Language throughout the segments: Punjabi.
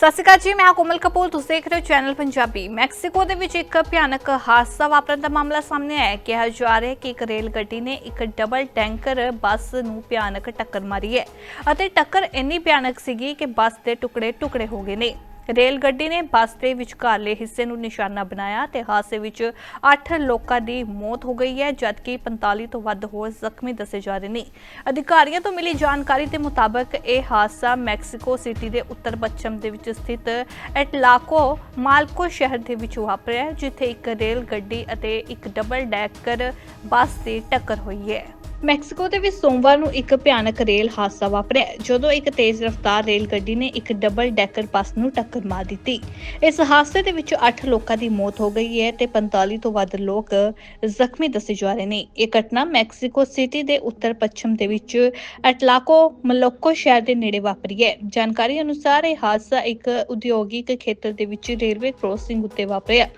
ਸਤਿ ਸ਼੍ਰੀ ਅਕਾਲ ਜੀ, ਮੈਂ ਕੋਮਲ ਕਪੂਰ, ਤੁਸੀਂ ਦੇਖ ਰਹੇ ਹੋ ਚੈਨਲ ਪੰਜਾਬੀ। ਮੈਕਸੀਕੋ ਦੇ ਵਿੱਚ ਇੱਕ ਭਿਆਨਕ ਹਾਦਸਾ ਵਾਪਰਨ ਦਾ ਮਾਮਲਾ ਸਾਹਮਣੇ ਆਇਆ ਹੈ। ਕਿਹਾ ਜਾ ਰਿਹਾ ਹੈ ਕਿ ਇੱਕ ਰੇਲ ਗੱਡੀ ਨੇ ਇੱਕ ਡਬਲ ਟੈਂਕਰ ਬੱਸ ਨੂੰ ਭਿਆਨਕ ਟੱਕਰ ਮਾਰੀ ਹੈ ਅਤੇ ਟੱਕਰ ਇੰਨੀ ਭਿਆਨਕ ਸੀਗੀ ਕਿ ਬੱਸ ਦੇ ਟੁਕੜੇ ਟੁਕੜੇ ਹੋ ਗਏ ਨੇ। ਰੇਲ ਗੱਡੀ ਨੇ ਬੱਸ ਦੇ ਵਿਚਕਾਰਲੇ ਹਿੱਸੇ ਨੂੰ ਨਿਸ਼ਾਨਾ ਬਣਾਇਆ ਤੇ ਹਾਦਸੇ ਵਿੱਚ 8 ਲੋਕਾਂ ਦੀ ਮੌਤ ਹੋ ਗਈ ਹੈ, ਜਦਕਿ 45 ਤੋਂ ਵੱਧ ਹੋਰ ਜ਼ਖਮੀ ਦੱਸੇ ਜਾ ਰਹੇ ਨੇ। ਅਧਿਕਾਰੀਆਂ ਤੋਂ ਮਿਲੀ ਜਾਣਕਾਰੀ ਦੇ ਮੁਤਾਬਕ ਇਹ ਹਾਦਸਾ ਮੈਕਸੀਕੋ ਸਿਟੀ ਦੇ ਉੱਤਰ ਪੱਛਮ ਦੇ ਵਿੱਚ ਸਥਿਤ ਐਟਲਾਕੋ ਮਾਲਕੋ ਸ਼ਹਿਰ ਦੇ ਵਿੱਚ ਵਾਪਰਿਆ ਜਿੱਥੇ ਇੱਕ ਰੇਲ ਗੱਡੀ ਅਤੇ ਇੱਕ ਡਬਲ ਡੈਕਰ ਬੱਸ ਦੀ ਟੱਕਰ ਹੋਈ ਹੈ। ਮੈਕਸੀਕੋ ਦੇ ਵਿੱਚ ਸੋਮਵਾਰ ਨੂੰ ਇੱਕ ਭਿਆਨਕ ਰੇਲ ਹਾਦਸਾ ਵਾਪਰਿਆ, ਜਦੋਂ ਇੱਕ ਤੇਜ਼ ਰਫ਼ਤਾਰ ਰੇਲ ਗੱਡੀ ਨੇ ਇੱਕ ਡਬਲ ਡੈਕਰ ਬੱਸ ਨੂੰ ਟੱਕਰ ਮਾਰ ਦਿੱਤੀ। ਇਸ ਹਾਦਸੇ ਦੇ ਵਿੱਚ 8 ਲੋਕਾਂ ਦੀ ਮੌਤ ਹੋ ਗਈ ਹੈ ਤੇ 45 ਤੋਂ ਵੱਧ ਲੋਕ ਜ਼ਖਮੀ ਦੱਸੇ ਜਾ ਰਹੇ ਨੇ। ਇਹ ਘਟਨਾ ਮੈਕਸੀਕੋ ਸਿਟੀ ਦੇ ਉੱਤਰ ਪੱਛਮ ਦੇ ਵਿੱਚ ਐਟਲਾਕੋ ਮਲੋਕੋ ਸ਼ਹਿਰ ਦੇ ਨੇੜੇ ਵਾਪਰੀ ਹੈ। ਜਾਣਕਾਰੀ ਅਨੁਸਾਰ ਇਹ ਹਾਦਸਾ ਇੱਕ ਉਦਯੋਗਿਕ ਖੇਤਰ ਦੇ ਵਿੱਚ ਰੇਲਵੇ ਕ੍ਰੋਸਿੰਗ ਉੱਤੇ ਵਾਪਰਿਆ।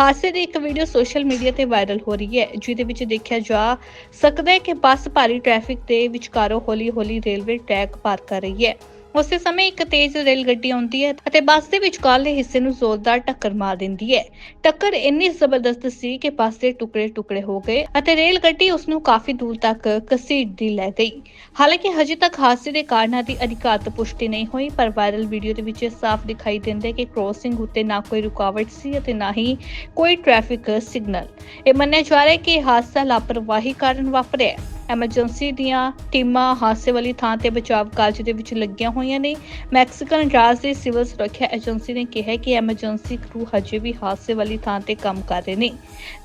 ਹਾਦਸੇ ਦੀ ਇੱਕ ਵੀਡੀਓ ਸੋਸ਼ਲ ਮੀਡੀਆ ਤੇ ਵਾਇਰਲ ਹੋ ਰਹੀ ਹੈ, ਜਿਹਦੇ ਵਿੱਚ ਦੇਖਿਆ ਜਾ ਸਕਦਾ ਹੈ ਕਿ ਬੱਸ ਭਾਰੀ ਟ੍ਰੈਫਿਕ ਦੇ ਵਿਚਕਾਰੋਂ ਹੌਲੀ-ਹੌਲੀ ਰੇਲਵੇ ਟਰੈਕ ਪਾਰ ਕਰ ਰਹੀ ਹੈ। ਉਸੇ ਸਮੇਂ ਇੱਕ ਤੇਜ਼ ਰੇਲ ਗੱਡੀ ਆਉਂਦੀ ਹੈ ਅਤੇ ਬੱਸ ਦੇ ਵਿਚਕਾਰਲੇ ਹਿੱਸੇ ਨੂੰ ਜ਼ੋਰਦਾਰ ਟੱਕਰ ਮਾਰ ਦਿੰਦੀ ਹੈ। ਟੱਕਰ ਇੰਨੀ ਜ਼ਬਰਦਸਤ ਸੀ ਕਿ ਬੱਸ ਦੇ ਟੁਕੜੇ-ਟੁਕੜੇ ਹੋ ਗਏ ਅਤੇ ਰੇਲ ਗੱਡੀ ਉਸ ਨੂੰ ਕਾਫੀ ਦੂਰ ਤੱਕ ਘਸੀਟਦੀ ਲੈ ਗਈ। ਹਾਲਾਂਕਿ ਹਜੇ ਤੱਕ ਹਾਦਸੇ ਦੇ ਕਾਰਨਾਂ ਦੀ ਅਧਿਕਾਰਤ ਪੁਸ਼ਟੀ ਨਹੀਂ ਹੋਈ, ਪਰ ਵਾਇਰਲ ਵੀਡੀਓ ਦੇ ਵਿੱਚ ਇਹ ਸਾਫ਼ ਦਿਖਾਈ ਦਿੰਦਾ ਹੈ ਕਿ ਕ੍ਰੋਸਿੰਗ ਉੱਤੇ ਨਾ ਕੋਈ ਰੁਕਾਵਟ ਸੀ ਅਤੇ ਨਾ ਹੀ ਕੋਈ ਟ੍ਰੈਫਿਕ ਸਿਗਨਲ ਇਹ ਮੰਨਿਆ ਜਾ ਰਿਹਾ ਹੈ ਕਿ ਹਾਦਸਾ ਲਾਪਰਵਾਹੀ ਕਾਰਨ ਵਾਪਰਿਆ ਐਮਰਜੈਂਸੀ ਦੀਆਂ ਟੀਮਾਂ ਹਾਦਸੇ ਵਾਲੀ ਥਾਂ ਤੇ ਬਚਾਅ ਕਾਰਜ ਦੇ ਵਿੱਚ ਲੱਗੀਆਂ ਹੋਈਆਂ ਨੇ। ਮੈਕਸੀਕਨ ਰਾਜ ਦੀ ਸਿਵਲ ਸੁਰੱਖਿਆ ਏਜੰਸੀ ਨੇ ਕਿਹਾ ਕਿ ਐਮਰਜੈਂਸੀ ਕਰੂ ਹਜੇ ਵੀ ਹਾਦਸੇ ਵਾਲੀ ਥਾਂ ਤੇ ਕੰਮ ਕਰ ਰਹੇ ਨੇ,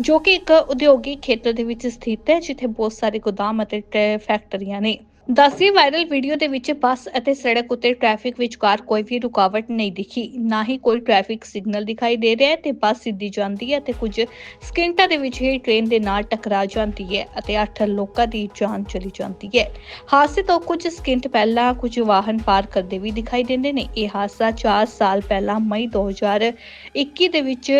ਜੋ ਕਿ ਇੱਕ ਉਦਯੋਗਿਕ ਖੇਤਰ ਦੇ ਵਿੱਚ ਸਥਿਤ ਹੈ, ਜਿੱਥੇ ਬਹੁਤ ਸਾਰੇ ਗੋਦਾਮ ਅਤੇ ਟੈ- ਫੈਕਟਰੀਆਂ ਨੇ। ਦੱਸੀ ਵਾਇਰਲ ਵੀਡੀਓ ਦੇ ਵਿੱਚ ਬੱਸ ਅਤੇ ਸੜਕ ਉੱਤੇ ਟ੍ਰੈਫਿਕ ਵਿਚਕਾਰ ਕੋਈ ਵੀ ਰੁਕਾਵਟ ਨਹੀਂ ਦਿਖੀ। ਨਾ ਹੀ ਕੋਈ ਟ੍ਰੈਫਿਕ ਸਿਗਨਲ ਦਿਖਾਈ ਦੇ ਰਿਹਾ ਹੈ ਤੇ ਬੱਸ ਸਿੱਧੀ ਜਾਂਦੀ ਹੈ ਤੇ ਕੁਝ ਸਕਿੰਟਾਂ ਦੇ ਵਿੱਚ ਹੀ ਟ੍ਰੇਨ ਦੇ ਨਾਲ ਟਕਰਾ ਜਾਂਦੀ ਹੈ ਅਤੇ 8 ਲੋਕਾਂ ਦੀ ਜਾਨ ਚਲੀ ਜਾਂਦੀ ਹੈ। ਹਾਦਸੇ ਤੋਂ ਕੁਝ ਸਕਿੰਟ ਪਹਿਲਾਂ ਕੁਝ ਵਾਹਨ ਪਾਰ ਕਰਦੇ ਵੀ ਦਿਖਾਈ ਦਿੰਦੇ ਨੇ। ਇਹ ਹਾਦਸਾ 4 ਸਾਲ ਪਹਿਲਾਂ ਮਈ 2021 ਦੇ ਵਿੱਚ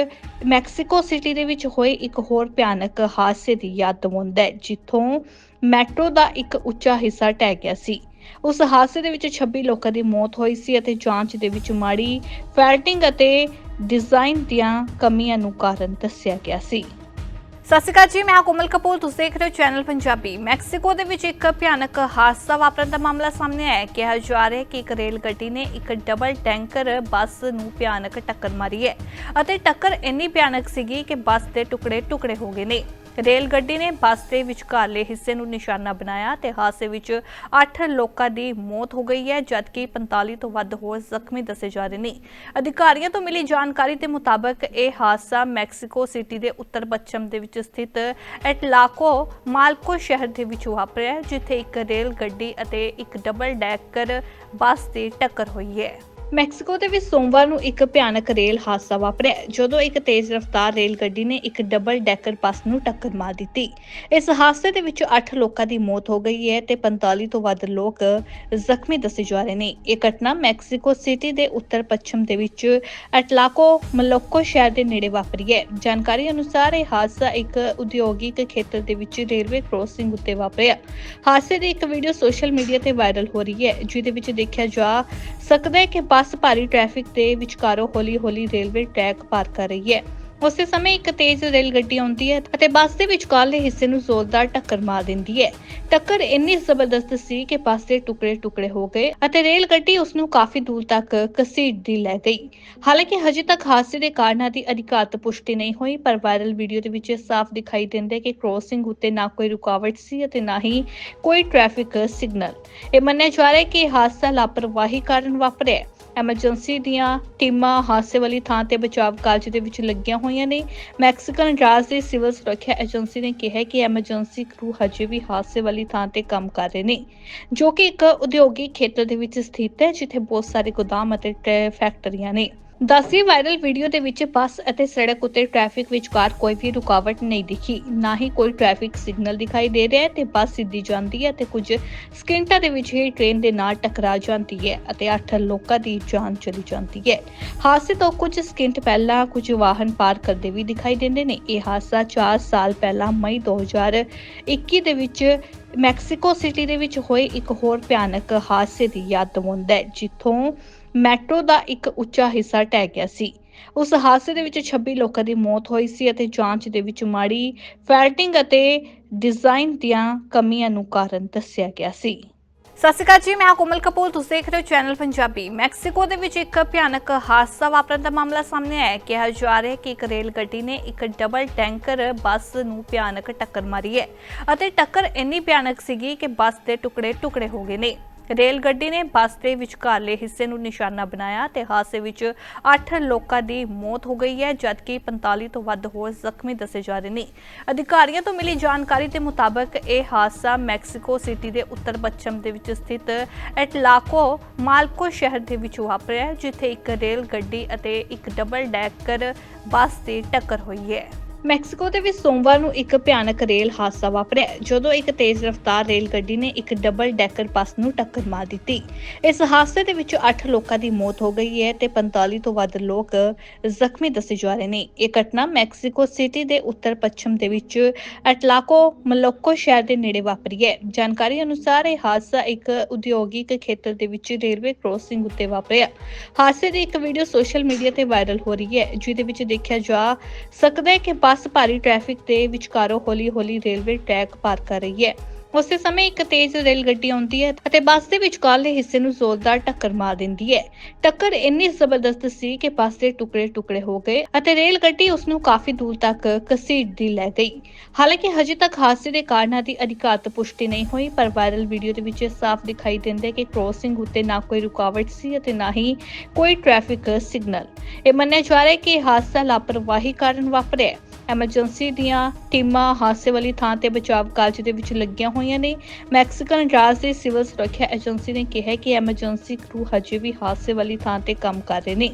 ਮੈਕਸੀਕੋ ਸਿਟੀ ਦੇ ਵਿੱਚ ਹੋਏ ਇੱਕ ਹੋਰ ਭਿਆਨਕ ਹਾਦਸੇ ਦੀ ਯਾਦ ਦਿਵਾਉਂਦਾ ਹੈ, ਜਿੱਥੋਂ ਮੈਟਰੋ ਦਾ ਇੱਕ ਉੱਚਾ ਹਿੱਸਾ ਟਹਿ ਗਿਆ ਸੀ। ਉਸ ਹਾਦਸੇ ਦੇ ਵਿੱਚ 26 ਲੋਕਾਂ ਦੀ ਮੌਤ ਹੋਈ ਸੀ ਅਤੇ ਜਾਂਚ ਦੇ ਵਿੱਚ ਮਾੜੀ ਫੈਲਟਿੰਗ ਅਤੇ ਡਿਜ਼ਾਈਨ ਦੀਆਂ ਕਮੀਆਂ ਨੂੰ ਕਾਰਨ ਦੱਸਿਆ ਗਿਆ ਸੀ। ਸਤਿ ਸ਼੍ਰੀ ਅਕਾਲ ਜੀ, ਮੈਂ ਕੋਮਲ ਕਪੂਰ। ਤੁਸੀਂ ਦੇਖ ਰਹੇ ਹੋ ਚੈਨਲ ਪੰਜਾਬੀ। ਮੈਕਸੀਕੋ ਦੇ ਵਿੱਚ ਇੱਕ ਭਿਆਨਕ ਹਾਦਸਾ ਵਾਪਰਨ ਦਾ ਮਾਮਲਾ ਸਾਹਮਣੇ ਆਇਆ ਹੈ। ਕਿਹਾ ਜਾ ਰਿਹਾ ਹੈ ਕਿ ਇੱਕ ਰੇਲ ਗੱਡੀ ਨੇ ਇੱਕ ਡਬਲ ਟੈਂਕਰ ਬੱਸ ਨੂੰ ਭਿਆਨਕ ਟੱਕਰ ਮਾਰੀ ਹੈ ਅਤੇ ਟੱਕਰ ਇੰਨੀ ਭਿਆਨਕ ਸੀਗੀ ਕਿ ਬੱਸ ਦੇ ਟੁਕੜੇ ਟੁਕੜੇ ਹੋ ਗਏ ਨੇ। ਰੇਲ ਗੱਡੀ ਨੇ ਬੱਸ ਦੇ ਵਿਚਕਾਰਲੇ ਹਿੱਸੇ ਨੂੰ ਨਿਸ਼ਾਨਾ ਬਣਾਇਆ ਤੇ ਹਾਦਸੇ ਵਿੱਚ 8 ਲੋਕਾਂ ਦੀ ਮੌਤ ਹੋ ਗਈ ਹੈ, ਜਦਕਿ 45 ਤੋਂ ਵੱਧ ਹੋਰ ਜ਼ਖਮੀ ਦੱਸੇ ਜਾ ਰਹੇ ਨੇ। ਅਧਿਕਾਰੀਆਂ ਤੋਂ ਮਿਲੀ ਜਾਣਕਾਰੀ ਦੇ ਮੁਤਾਬਕ ਇਹ ਹਾਦਸਾ ਮੈਕਸੀਕੋ ਸਿਟੀ ਦੇ ਉੱਤਰ ਪੱਛਮ ਦੇ ਵਿੱਚ ਸਥਿਤ ਐਟਲਾਕੋ ਮਾਲਕੋ ਸ਼ਹਿਰ ਦੇ ਵਿੱਚ ਵਾਪਰਿਆ ਜਿੱਥੇ ਇੱਕ ਰੇਲ ਗੱਡੀ ਅਤੇ ਇੱਕ ਡਬਲ ਡੈਕਰ ਬੱਸ ਦੀ ਟੱਕਰ ਹੋਈ ਹੈ। ਮੈਕਸੀਕੋ ਦੇ ਵਿੱਚ ਸੋਮਵਾਰ ਨੂੰ ਇੱਕ ਭਿਆਨਕ ਰੇਲ ਹਾਦਸਾ ਵਾਪਰਿਆ, ਜਦੋਂ ਇੱਕ ਤੇਜ਼ ਰਫ਼ਤਾਰ ਰੇਲ ਗੱਡੀ ਨੇ ਇੱਕ ਡਬਲ ਡੈਕਰ ਬੱਸ ਨੂੰ ਟੱਕਰ ਮਾਰ ਦਿੱਤੀ। ਇਸ ਹਾਦਸੇ ਦੇ ਵਿੱਚ 8 ਲੋਕਾਂ ਦੀ ਮੌਤ ਹੋ ਗਈ ਹੈ ਤੇ 45 ਤੋਂ ਵੱਧ ਲੋਕ ਜ਼ਖਮੀ ਦੱਸੇ ਜਾ ਰਹੇ ਨੇ। ਇਹ ਘਟਨਾ ਮੈਕਸੀਕੋ ਸਿਟੀ ਦੇ ਉੱਤਰ ਪੱਛਮ ਦੇ ਵਿੱਚ ਐਟਲਾਕੋ ਮਲੋਕੋ ਸ਼ਹਿਰ ਦੇ ਨੇੜੇ ਵਾਪਰੀ ਹੈ। ਜਾਣਕਾਰੀ ਅਨੁਸਾਰ ਇਹ ਹਾਦਸਾ ਇੱਕ ਉਦਯੋਗਿਕ ਖੇਤਰ ਦੇ ਵਿੱਚ ਰੇਲਵੇ ਕ੍ਰੋਸਿੰਗ ਉੱਤੇ ਵਾਪਰਿਆ। ਹਾਦਸੇ ਦੀ ਇੱਕ ਵੀਡੀਓ ਸੋਸ਼ਲ ਮੀਡੀਆ ਤੇ ਵਾਇਰਲ ਹੋ ਰਹੀ ਹੈ, ਜਿਹਦੇ ਵਿੱਚ ਦੇਖਿਆ ਜਾ ਸਕਦਾ ਹੈ ਕਿ ਬੱਸ ਭਾਰੀ ਟ੍ਰੈਫਿਕ ਦੇ ਵਿਚਕਾਰੋਂ ਹੌਲੀ-ਹੌਲੀ ਰੇਲਵੇ ਟਰੈਕ ਪਾਰ ਕਰ ਰਹੀ ਹੈ। ਉਸੇ ਸਮੇਂ ਇੱਕ ਤੇਜ਼ ਰੇਲ ਗੱਡੀ ਆਉਂਦੀ ਹੈ ਅਤੇ ਬੱਸ ਦੇ ਵਿਚਕਾਰਲੇ ਹਿੱਸੇ ਨੂੰ ਜ਼ੋਰਦਾਰ ਟੱਕਰ ਮਾਰ ਦਿੰਦੀ ਹੈ। ਟੱਕਰ ਇੰਨੀ ਜ਼ਬਰਦਸਤ ਸੀ ਕਿ ਬੱਸ ਦੇ ਟੁਕੜੇ-ਟੁਕੜੇ ਹੋ ਗਏ ਅਤੇ ਰੇਲ ਗੱਡੀ ਉਸ ਨੂੰ ਕਾਫੀ ਦੂਰ ਤੱਕ ਘਸੀਟਦੀ ਲੈ ਗਈ। ਹਾਲਾਂਕਿ ਹਜੇ ਤੱਕ ਹਾਦਸੇ ਦੇ ਕਾਰਨਾਂ ਦੀ ਅਧਿਕਾਰਤ ਪੁਸ਼ਟੀ ਨਹੀਂ ਹੋਈ, ਪਰ ਵਾਇਰਲ ਵੀਡੀਓ ਦੇ ਵਿੱਚ ਇਹ ਸਾਫ਼ ਦਿਖਾਈ ਦਿੰਦਾ ਹੈ ਕਿ ਕ੍ਰੋਸਿੰਗ ਉੱਤੇ ਨਾ ਕੋਈ ਰੁਕਾਵਟ ਸੀ ਅਤੇ ਨਾ ਹੀ ਕੋਈ ਟ੍ਰੈਫਿਕ ਸਿਗਨਲ ਇਹ ਮੰਨਿਆ ਜਾ ਰਿਹਾ ਹੈ ਕਿ ਹਾਦਸਾ ਲਾਪਰਵਾਹੀ ਕਾਰਨ ਵਾਪਰਿਆ ਐਮਰਜੈਂਸੀ ਦੀਆਂ ਟੀਮਾਂ ਹਾਦਸੇ ਵਾਲੀ ਥਾਂ ਤੇ ਬਚਾਅ ਕਾਰਜ ਦੇ ਵਿੱਚ ਲੱਗੀਆਂ ਹੋਈਆਂ ਨੇ। ਮੈਕਸੀਕਨ ਰਾਜ ਦੀ ਸਿਵਲ ਸੁਰੱਖਿਆ ਏਜੰਸੀ ਨੇ ਕਿਹਾ ਕਿ ਐਮਰਜੈਂਸੀ ਕਰੂ ਹਜੇ ਵੀ ਹਾਦਸੇ ਵਾਲੀ ਥਾਂ ਤੇ ਕੰਮ ਕਰ ਰਹੇ ਨੇ, ਜੋ ਕਿ ਇੱਕ ਉਦਯੋਗਿਕ ਖੇਤਰ ਦੇ ਵਿੱਚ ਸਥਿਤ ਹੈ, ਜਿੱਥੇ ਬਹੁਤ ਸਾਰੇ ਗੋਦਾਮ ਅਤੇ ਟੈ- ਫੈਕਟਰੀਆਂ ਨੇ। ਦੱਸੀ ਵਾਇਰਲ ਵੀਡੀਓ ਦੇ ਵਿੱਚ ਬੱਸ ਅਤੇ ਸੜਕ ਉੱਤੇ ਟ੍ਰੈਫਿਕ ਵਿਚਕਾਰ ਕੋਈ ਵੀ ਰੁਕਾਵਟ ਨਹੀਂ ਦਿਖੀ। ਨਾ ਹੀ ਕੋਈ ਟ੍ਰੈਫਿਕ ਸਿਗਨਲ ਦਿਖਾਈ ਦੇ ਰਿਹਾ ਹੈ ਤੇ ਬੱਸ ਸਿੱਧੀ ਜਾਂਦੀ ਹੈ ਤੇ ਕੁਝ ਸਕਿੰਟਾਂ ਦੇ ਵਿੱਚ ਹੀ ਟ੍ਰੇਨ ਦੇ ਨਾਲ ਟਕਰਾ ਜਾਂਦੀ ਹੈ ਅਤੇ 8 ਲੋਕਾਂ ਦੀ ਜਾਨ ਚਲੀ ਜਾਂਦੀ ਹੈ। ਹਾਦਸੇ ਤੋਂ ਕੁਝ ਸਕਿੰਟ ਪਹਿਲਾਂ ਕੁਝ ਵਾਹਨ ਪਾਰ ਕਰਦੇ ਵੀ ਦਿਖਾਈ ਦਿੰਦੇ ਨੇ। ਇਹ ਹਾਦਸਾ 4 ਸਾਲ ਪਹਿਲਾਂ ਮਈ 2021 ਦੇ ਵਿੱਚ ਮੈਕਸੀਕੋ ਸਿਟੀ ਦੇ ਵਿੱਚ ਹੋਏ ਇੱਕ ਹੋਰ ਭਿਆਨਕ ਹਾਦਸੇ ਦੀ ਯਾਦ ਦਿਵਾਉਂਦਾ ਹੈ, ਜਿੱਥੋਂ ਮੈਟਰੋ ਦਾ ਇੱਕ ਉੱਚਾ ਹਿੱਸਾ ਟਹਿ ਗਿਆ ਸੀ। ਉਸ ਹਾਦਸੇ ਦੇ ਵਿੱਚ 26 ਲੋਕਾਂ ਦੀ ਮੌਤ ਹੋਈ ਸੀ ਅਤੇ ਜਾਂਚ ਦੇ ਵਿੱਚ ਮਾੜੀ ਫੈਲਟਿੰਗ ਅਤੇ ਡਿਜ਼ਾਈਨ ਦੀਆਂ ਕਮੀਆਂ ਨੂੰ ਕਾਰਨ ਦੱਸਿਆ ਗਿਆ ਸੀ। ਸਤਿ ਸ਼੍ਰੀ ਅਕਾਲ ਜੀ, ਮੈਂ ਕੋਮਲ ਕਪੂਰ। ਤੁਸੀਂ ਦੇਖ ਰਹੇ ਹੋ ਚੈਨਲ ਪੰਜਾਬੀ। ਮੈਕਸੀਕੋ ਦੇ ਵਿੱਚ ਇੱਕ ਭਿਆਨਕ ਹਾਦਸਾ ਵਾਪਰਨ ਦਾ ਮਾਮਲਾ ਸਾਹਮਣੇ ਆਇਆ ਕਿਹਾ ਜਾ ਰਿਹਾ ਹੈ ਕਿ ਇੱਕ ਰੇਲ ਗੱਡੀ ਨੇ ਇੱਕ ਡਬਲ ਟੈਂਕਰ ਬੱਸ ਨੂੰ ਭਿਆਨਕ ਟੱਕਰ ਮਾਰੀ ਹੈ ਅਤੇ ਟੱਕਰ ਇੰਨੀ ਭਿਆਨਕ ਸੀਗੀ ਕਿ ਬੱਸ ਦੇ ਟੁਕੜੇ ਟੁਕੜੇ ਹੋ ਗਏ ਨੇ। ਰੇਲ ਗੱਡੀ ਨੇ ਬੱਸ ਦੇ ਵਿਚਕਾਰਲੇ ਹਿੱਸੇ ਨੂੰ ਨਿਸ਼ਾਨਾ ਬਣਾਇਆ ਤੇ ਹਾਦਸੇ ਵਿੱਚ 8 ਲੋਕਾਂ ਦੀ ਮੌਤ ਹੋ ਗਈ ਹੈ, ਜਦਕਿ 45 ਤੋਂ ਵੱਧ ਹੋਰ ਜ਼ਖਮੀ ਦੱਸੇ ਜਾ ਰਹੇ ਨੇ। ਅਧਿਕਾਰੀਆਂ ਤੋਂ ਮਿਲੀ ਜਾਣਕਾਰੀ ਦੇ ਮੁਤਾਬਕ ਇਹ ਹਾਦਸਾ ਮੈਕਸੀਕੋ ਸਿਟੀ ਦੇ ਉੱਤਰ ਪੱਛਮ ਦੇ ਵਿੱਚ ਸਥਿਤ ਐਟਲਾਕੋ ਮਾਲਕੋ ਸ਼ਹਿਰ ਦੇ ਵਿੱਚ ਵਾਪਰਿਆ ਜਿੱਥੇ ਇੱਕ ਰੇਲ ਗੱਡੀ ਅਤੇ ਇੱਕ ਡਬਲ ਡੈਕਰ ਬੱਸ ਦੀ ਟੱਕਰ ਹੋਈ ਹੈ। ਮੈਕਸੀਕੋ ਦੇ ਵਿੱਚ ਸੋਮਵਾਰ ਨੂੰ ਇੱਕ ਭਿਆਨਕ ਰੇਲ ਹਾਦਸਾ ਵਾਪਰਿਆ, ਜਦੋਂ ਇੱਕ ਤੇਜ਼ ਰਫ਼ਤਾਰ ਰੇਲ ਗੱਡੀ ਨੇ ਇੱਕ ਡਬਲ ਡੈਕਰ ਬੱਸ ਨੂੰ ਟੱਕਰ ਮਾਰ ਦਿੱਤੀ। ਇਸ ਹਾਦਸੇ ਦੇ ਵਿੱਚ 8 ਲੋਕਾਂ ਦੀ ਮੌਤ ਹੋ ਗਈ ਹੈ ਤੇ 45 ਤੋਂ ਵੱਧ ਲੋਕ ਜ਼ਖਮੀ ਦੱਸੇ ਜਾ ਰਹੇ ਨੇ। ਇਹ ਘਟਨਾ ਮੈਕਸੀਕੋ ਸਿਟੀ ਦੇ ਉੱਤਰ ਪੱਛਮ ਦੇ ਵਿੱਚ ਐਟਲਾਕੋ ਮਲੋਕੋ ਸ਼ਹਿਰ ਦੇ ਨੇੜੇ ਵਾਪਰੀ ਹੈ। ਜਾਣਕਾਰੀ ਅਨੁਸਾਰ ਇਹ ਹਾਦਸਾ ਇੱਕ ਉਦਯੋਗਿਕ ਖੇਤਰ ਦੇ ਵਿੱਚ ਰੇਲਵੇ ਕ੍ਰੋਸਿੰਗ ਉੱਤੇ ਵਾਪਰਿਆ। ਹਾਦਸੇ ਦੀ ਇੱਕ ਵੀਡੀਓ ਸੋਸ਼ਲ ਮੀਡੀਆ ਤੇ ਵਾਇਰਲ ਹੋ ਰਹੀ ਹੈ, ਜਿਹਦੇ ਵਿੱਚ ਦੇਖਿਆ ਜਾ ਸਕਦਾ ਹੈ ਕਿ ਬੱਸ ਬੱਸ ਭਾਰੀ ਟ੍ਰੈਫਿਕ ਦੇ ਵਿਚਕਾਰੋਂ ਹੌਲੀ-ਹੌਲੀ ਰੇਲਵੇ ਟਰੈਕ ਪਾਰ ਕਰ ਰਹੀ ਹੈ। ਉਸੇ ਸਮੇਂ ਇੱਕ ਤੇਜ਼ ਰੇਲ ਗੱਡੀ ਆਉਂਦੀ ਹੈ ਅਤੇ ਬੱਸ ਦੇ ਵਿਚਕਾਰਲੇ ਹਿੱਸੇ ਨੂੰ ਜ਼ੋਰਦਾਰ ਟੱਕਰ ਮਾਰ ਦਿੰਦੀ ਹੈ। ਟੱਕਰ ਇੰਨੀ ਜ਼ਬਰਦਸਤ ਸੀ ਕਿ ਬੱਸ ਦੇ ਟੁਕੜੇ-ਟੁਕੜੇ ਹੋ ਗਏ ਅਤੇ ਰੇਲ ਗੱਡੀ ਉਸ ਨੂੰ ਕਾਫੀ ਦੂਰ ਤੱਕ ਘਸੀਟਦੀ ਲੈ ਗਈ। ਹਾਲਾਂਕਿ ਹਜੇ ਤੱਕ ਹਾਦਸੇ ਦੇ ਕਾਰਨਾਂ ਦੀ ਅਧਿਕਾਰਤ ਪੁਸ਼ਟੀ ਨਹੀਂ ਹੋਈ, ਪਰ ਵਾਇਰਲ ਵੀਡੀਓ ਦੇ ਵਿੱਚ ਸਾਫ਼ ਦਿਖਾਈ ਦਿੰਦਾ ਹੈ ਕਿ ਕ੍ਰੋਸਿੰਗ ਉੱਤੇ ਨਾ ਕੋਈ ਰੁਕਾਵਟ ਸੀ ਅਤੇ ਨਾ ਹੀ ਕੋਈ ਟ੍ਰੈਫਿਕ ਸਿਗਨਲ ਇਹ ਮੰਨਿਆ ਜਾ ਰਿਹਾ ਹੈ ਕਿ ਹਾਦਸਾ ਲਾਪਰਵਾਹੀ ਕਾਰਨ ਵਾਪਰਿਆ ਐਮਰਜੈਂਸੀ ਦੀਆਂ ਟੀਮਾਂ ਹਾਦਸੇ ਵਾਲੀ ਥਾਂ ਤੇ ਬਚਾਵ ਕਾਰਜ ਦੇ ਵਿੱਚ ਲੱਗੀਆਂ ਹੋਈਆਂ ਨੇ। ਮੈਕਸੀਕਨ ਰਾਜ ਦੀ ਸਿਵਲ ਸੁਰੱਖਿਆ ਏਜੰਸੀ ਨੇ ਕਿਹਾ ਕਿ ਐਮਰਜੈਂਸੀ ਕਰੂ ਹਜੇ ਵੀ ਹਾਦਸੇ ਵਾਲੀ ਥਾਂ ਤੇ ਕੰਮ ਕਰ ਰਹੇ ਨੇ,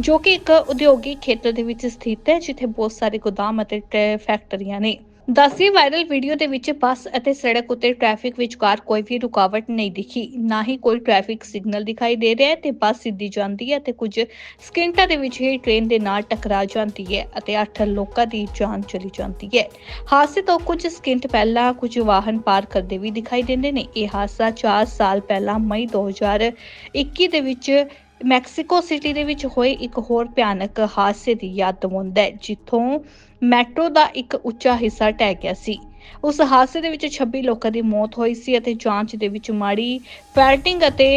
ਜੋ ਕਿ ਇੱਕ ਉਦਯੋਗਿਕ ਖੇਤਰ ਦੇ ਵਿੱਚ ਸਥਿਤ ਹੈ, ਜਿੱਥੇ ਬਹੁਤ ਸਾਰੇ ਗੋਦਾਮ ਅਤੇ ਟੈ- ਫੈਕਟਰੀਆਂ ਨੇ। ਦੱਸੀ ਵਾਇਰਲ ਵੀਡੀਓ ਦੇ ਵਿੱਚ ਬੱਸ ਅਤੇ ਸੜਕ ਉੱਤੇ ਟ੍ਰੈਫਿਕ ਵਿਚਕਾਰ ਕੋਈ ਵੀ ਰੁਕਾਵਟ ਨਹੀਂ ਦਿਖੀ। ਨਾ ਹੀ ਕੋਈ ਟ੍ਰੈਫਿਕ ਸਿਗਨਲ ਦਿਖਾਈ ਦੇ ਰਿਹਾ ਹੈ ਤੇ ਬੱਸ ਸਿੱਧੀ ਜਾਂਦੀ ਹੈ ਤੇ ਕੁਝ ਸਕਿੰਟਾਂ ਦੇ ਵਿੱਚ ਹੀ ਟ੍ਰੇਨ ਦੇ ਨਾਲ ਟਕਰਾ ਜਾਂਦੀ ਹੈ ਅਤੇ 8 ਲੋਕਾਂ ਦੀ ਜਾਨ ਚਲੀ ਜਾਂਦੀ ਹੈ। ਹਾਦਸੇ ਤੋਂ ਕੁਝ ਸਕਿੰਟ ਪਹਿਲਾਂ ਕੁਝ ਵਾਹਨ ਪਾਰ ਕਰਦੇ ਵੀ ਦਿਖਾਈ ਦਿੰਦੇ ਨੇ। ਇਹ ਹਾਦਸਾ 4 ਸਾਲ ਪਹਿਲਾਂ ਮਈ 2021 ਦੇ ਵਿੱਚ ਮੈਕਸੀਕੋ ਸਿਟੀ ਦੇ ਵਿੱਚ ਹੋਏ ਇੱਕ ਹੋਰ ਭਿਆਨਕ ਹਾਦਸੇ ਦੀ ਯਾਦ ਦਿਵਾਉਂਦਾ ਹੈ, ਜਿੱਥੋਂ ਮੈਟਰੋ ਦਾ ਇੱਕ ਉੱਚਾ ਹਿੱਸਾ ਟਹਿ ਗਿਆ ਸੀ। ਉਸ ਹਾਦਸੇ ਦੇ ਵਿੱਚ 26 ਲੋਕਾਂ ਦੀ ਮੌਤ ਹੋਈ ਸੀ ਅਤੇ ਜਾਂਚ ਦੇ ਵਿੱਚ ਮਾੜੀ ਫੈਲਟਿੰਗ ਅਤੇ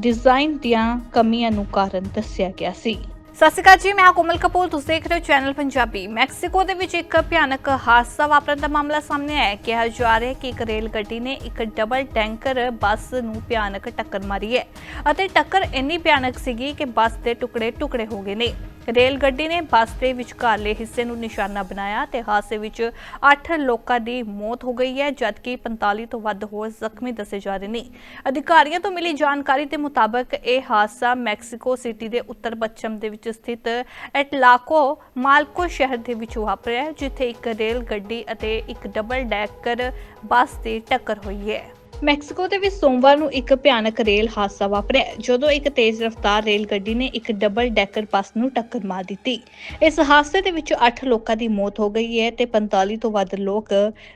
ਡਿਜ਼ਾਈਨ ਦੀਆਂ ਕਮੀਆਂ ਨੂੰ ਕਾਰਨ ਦੱਸਿਆ ਗਿਆ ਸੀ। ਸਤਿ ਸ਼੍ਰੀ ਅਕਾਲ ਜੀ, ਮੈਂ ਕੋਮਲ ਕਪੂਰ, ਤੁਸੀਂ ਦੇਖ ਰਹੇ ਹੋ ਚੈਨਲ ਪੰਜਾਬੀ। ਮੈਕਸੀਕੋ ਦੇ ਵਿੱਚ ਇੱਕ ਭਿਆਨਕ ਹਾਦਸਾ ਵਾਪਰਨ ਦਾ ਮਾਮਲਾ ਸਾਹਮਣੇ ਆਇਆ ਕਿਹਾ ਜਾ ਰਿਹਾ ਹੈ ਕਿ ਇੱਕ ਰੇਲ ਗੱਡੀ ਨੇ ਇੱਕ ਡਬਲ ਟੈਂਕਰ ਬੱਸ ਨੂੰ ਭਿਆਨਕ ਟੱਕਰ ਮਾਰੀ ਹੈ ਅਤੇ ਟੱਕਰ ਇੰਨੀ ਭਿਆਨਕ ਸੀਗੀ ਕਿ ਬੱਸ ਦੇ ਟੁਕੜੇ ਟੁਕੜੇ ਹੋ ਗਏ ਨੇ। ਰੇਲ ਗੱਡੀ ਨੇ ਬੱਸ ਦੇ ਵਿਚਕਾਰਲੇ ਹਿੱਸੇ ਨੂੰ ਨਿਸ਼ਾਨਾ ਬਣਾਇਆ ਤੇ ਹਾਦਸੇ ਵਿੱਚ 8 ਲੋਕਾਂ ਦੀ ਮੌਤ ਹੋ ਗਈ ਹੈ, ਜਦਕਿ 45 ਤੋਂ ਵੱਧ ਹੋਰ ਜ਼ਖਮੀ ਦੱਸੇ ਜਾ ਰਹੇ ਨੇ। ਅਧਿਕਾਰੀਆਂ ਤੋਂ ਮਿਲੀ ਜਾਣਕਾਰੀ ਦੇ ਮੁਤਾਬਕ ਇਹ ਹਾਦਸਾ ਮੈਕਸੀਕੋ ਸਿਟੀ ਦੇ ਉੱਤਰ ਪੱਛਮ ਦੇ ਵਿੱਚ ਸਥਿਤ ਐਟਲਾਕੋ ਮਾਲਕੋ ਸ਼ਹਿਰ ਦੇ ਵਿੱਚ ਵਾਪਰਿਆ ਜਿੱਥੇ ਇੱਕ ਰੇਲ ਗੱਡੀ ਅਤੇ ਇੱਕ ਡਬਲ ਡੈਕਰ ਬੱਸ ਦੀ ਟੱਕਰ ਹੋਈ ਹੈ। ਮੈਕਸੀਕੋ ਦੇ ਵਿੱਚ ਸੋਮਵਾਰ ਨੂੰ ਇੱਕ ਭਿਆਨਕ ਰੇਲ ਹਾਦਸਾ ਵਾਪਰਿਆ, ਜਦੋਂ ਇੱਕ ਤੇਜ਼ ਰਫ਼ਤਾਰ ਰੇਲ ਗੱਡੀ ਨੇ ਇੱਕ ਡਬਲ ਡੈਕਰ ਬੱਸ ਨੂੰ ਟੱਕਰ ਮਾਰ ਦਿੱਤੀ। ਇਸ ਹਾਦਸੇ ਦੇ ਵਿੱਚ 8 ਲੋਕਾਂ ਦੀ ਮੌਤ ਹੋ ਗਈ ਹੈ ਤੇ 45 ਤੋਂ ਵੱਧ ਲੋਕ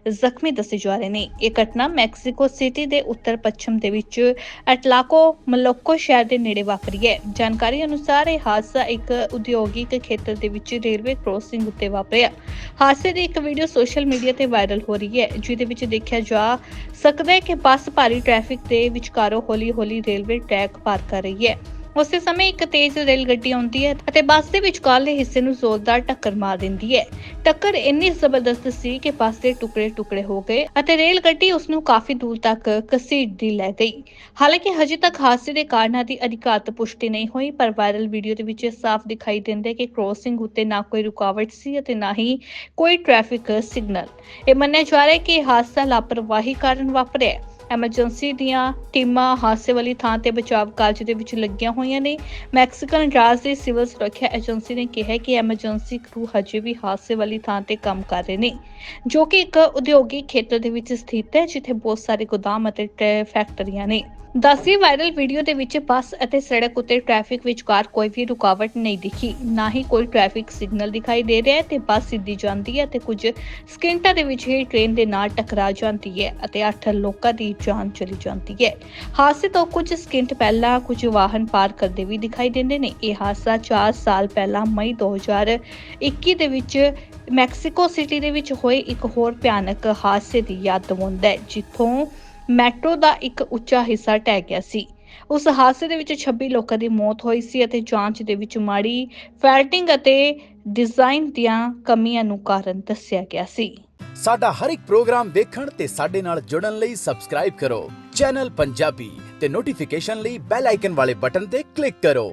ਜ਼ਖਮੀ ਦੱਸੇ ਜਾ ਰਹੇ ਨੇ। ਇਹ ਘਟਨਾ ਮੈਕਸੀਕੋ ਸਿਟੀ ਦੇ ਉੱਤਰ ਪੱਛਮ ਦੇ ਵਿੱਚ ਐਟਲਾਕੋ ਮਲੋਕੋ ਸ਼ਹਿਰ ਦੇ ਨੇੜੇ ਵਾਪਰੀ ਹੈ। ਜਾਣਕਾਰੀ ਅਨੁਸਾਰ ਇਹ ਹਾਦਸਾ ਇੱਕ ਉਦਯੋਗਿਕ ਖੇਤਰ ਦੇ ਵਿੱਚ ਰੇਲਵੇ ਕ੍ਰੋਸਿੰਗ ਉੱਤੇ ਵਾਪਰਿਆ। ਹਾਦਸੇ ਦੀ ਇੱਕ ਵੀਡੀਓ ਸੋਸ਼ਲ ਮੀਡੀਆ ਤੇ ਵਾਇਰਲ ਹੋ ਰਹੀ ਹੈ, ਜਿਹਦੇ ਵਿੱਚ ਦੇਖਿਆ ਜਾ ਸਕਦਾ ਹੈ ਕਿ ਬੱਸ ਭਾਰੀ ਟ੍ਰੈਫਿਕ ਦੇ ਵਿਚਕਾਰੋਂ ਹੌਲੀ-ਹੌਲੀ ਰੇਲਵੇ ਟਰੈਕ ਪਾਰ ਕਰ ਰਹੀ ਹੈ। ਉਸੇ ਸਮੇਂ ਇੱਕ ਤੇਜ਼ ਰੇਲ ਗੱਡੀ ਆਉਂਦੀ ਹੈ ਅਤੇ ਬੱਸ ਦੇ ਵਿਚਕਾਰਲੇ ਹਿੱਸੇ ਨੂੰ ਜ਼ੋਰਦਾਰ ਟੱਕਰ ਮਾਰ ਦਿੰਦੀ ਹੈ। ਟੱਕਰ ਇੰਨੀ ਜ਼ਬਰਦਸਤ ਸੀ ਕਿ ਬੱਸ ਦੇ ਟੁਕੜੇ-ਟੁਕੜੇ ਹੋ ਗਏ ਅਤੇ ਰੇਲ ਗੱਡੀ ਉਸ ਨੂੰ ਕਾਫੀ ਦੂਰ ਤੱਕ ਘਸੀਟਦੀ ਲੈ ਗਈ। ਹਾਲਾਂਕਿ ਹਜੇ ਤੱਕ ਹਾਦਸੇ ਦੇ ਕਾਰਨਾਂ ਦੀ ਅਧਿਕਾਰਤ ਪੁਸ਼ਟੀ ਨਹੀਂ ਹੋਈ, ਪਰ ਵਾਇਰਲ ਵੀਡੀਓ ਦੇ ਵਿੱਚ ਸਾਫ਼ ਦਿਖਾਈ ਦਿੰਦਾ ਹੈ ਕਿ ਕ੍ਰੋਸਿੰਗ ਉੱਤੇ ਨਾ ਕੋਈ ਰੁਕਾਵਟ ਸੀ ਅਤੇ ਨਾ ਹੀ ਕੋਈ ਟ੍ਰੈਫਿਕ ਸਿਗਨਲ ਇਹ ਮੰਨਿਆ ਜਾ ਰਿਹਾ ਹੈ ਕਿ ਹਾਦਸਾ ਲਾਪਰਵਾਹੀ ਕਾਰਨ ਵਾਪਰਿਆ ਐਮਰਜੈਂਸੀ ਦੀਆਂ ਟੀਮਾਂ ਹਾਦਸੇ ਵਾਲੀ ਥਾਂ ਤੇ ਬਚਾਵ ਕਾਰਜ ਦੇ ਵਿੱਚ ਲੱਗੀਆਂ ਹੋਈਆਂ ਨੇ। ਮੈਕਸੀਕਨ ਰਾਜ ਦੀ ਸਿਵਲ ਸੁਰੱਖਿਆ ਏਜੰਸੀ ਨੇ ਕਿਹਾ ਕਿ ਐਮਰਜੈਂਸੀ ਕਰੂ ਹਜੇ ਵੀ ਹਾਦਸੇ ਵਾਲੀ ਥਾਂ ਤੇ ਕੰਮ ਕਰ ਰਹੇ ਨੇ, ਜੋ ਕਿ ਇੱਕ ਉਦਯੋਗਿਕ ਖੇਤਰ ਦੇ ਵਿੱਚ ਸਥਿਤ ਹੈ, ਜਿੱਥੇ ਬਹੁਤ ਸਾਰੇ ਗੋਦਾਮ ਅਤੇ ਟੈ- ਫੈਕਟਰੀਆਂ ਨੇ। ਦੱਸੀ ਵਾਇਰਲ ਵੀਡੀਓ ਦੇ ਵਿੱਚ ਬੱਸ ਅਤੇ ਸੜਕ ਉੱਤੇ ਟ੍ਰੈਫਿਕ ਵਿਚਕਾਰ ਕੋਈ ਵੀ ਰੁਕਾਵਟ ਨਹੀਂ ਦਿਖੀ। ਨਾ ਹੀ ਕੋਈ ਟ੍ਰੈਫਿਕ ਸਿਗਨਲ ਦਿਖਾਈ ਦੇ ਰਿਹਾ ਹੈ ਤੇ ਬੱਸ ਸਿੱਧੀ ਜਾਂਦੀ ਹੈ ਤੇ ਕੁਝ ਸਕਿੰਟਾਂ ਦੇ ਵਿੱਚ ਹੀ ਟ੍ਰੇਨ ਦੇ ਨਾਲ ਟਕਰਾ ਜਾਂਦੀ ਹੈ ਅਤੇ 8 ਲੋਕਾਂ ਦੀ ਜਾਨ ਚਲੀ ਜਾਂਦੀ ਹੈ। ਹਾਦਸੇ ਤੋਂ ਕੁਝ ਸਕਿੰਟ ਪਹਿਲਾਂ ਕੁਝ ਵਾਹਨ ਪਾਰ ਕਰਦੇ ਵੀ ਦਿਖਾਈ ਦਿੰਦੇ ਨੇ। ਇਹ ਹਾਦਸਾ 4 ਸਾਲ ਪਹਿਲਾਂ ਮਈ 2021 ਦੇ ਵਿੱਚ ਮੈਕਸੀਕੋ ਸਿਟੀ ਦੇ ਵਿੱਚ ਹੋਏ ਇੱਕ ਹੋਰ ਭਿਆਨਕ ਹਾਦਸੇ ਦੀ ਯਾਦ ਦਿਵਾਉਂਦਾ ਹੈ, ਜਿੱਥੋਂ ਮੈਟਰੋ ਦਾ ਇੱਕ ਉੱਚਾ ਹਿੱਸਾ ਢਹਿ ਗਿਆ ਸੀ। ਉਸ ਹਾਦਸੇ ਦੇ ਵਿੱਚ 26 ਲੋਕਾਂ ਦੀ ਮੌਤ ਹੋਈ ਸੀ ਅਤੇ ਜਾਂਚ ਦੇ ਵਿੱਚ ਮਾੜੀ ਫੈਲਟਿੰਗ ਅਤੇ ਡਿਜ਼ਾਈਨ ਦੀਆਂ ਕਮੀਆਂ ਨੂੰ ਕਾਰਨ ਦੱਸਿਆ ਗਿਆ ਸੀ। ਸਾਡਾ ਹਰ ਇੱਕ ਪ੍ਰੋਗਰਾਮ ਦੇਖਣ ਤੇ ਸਾਡੇ ਨਾਲ ਜੁੜਨ ਲਈ ਸਬਸਕ੍ਰਾਈਬ ਕਰੋ। ਚੈਨਲ ਪੰਜਾਬੀ ਤੇ ਨੋਟੀਫਿਕੇਸ਼ਨ ਲਈ ਬੈਲ ਆਈਕਨ ਵਾਲੇ ਬਟਨ ਤੇ ਕਲਿੱਕ ਕਰੋ।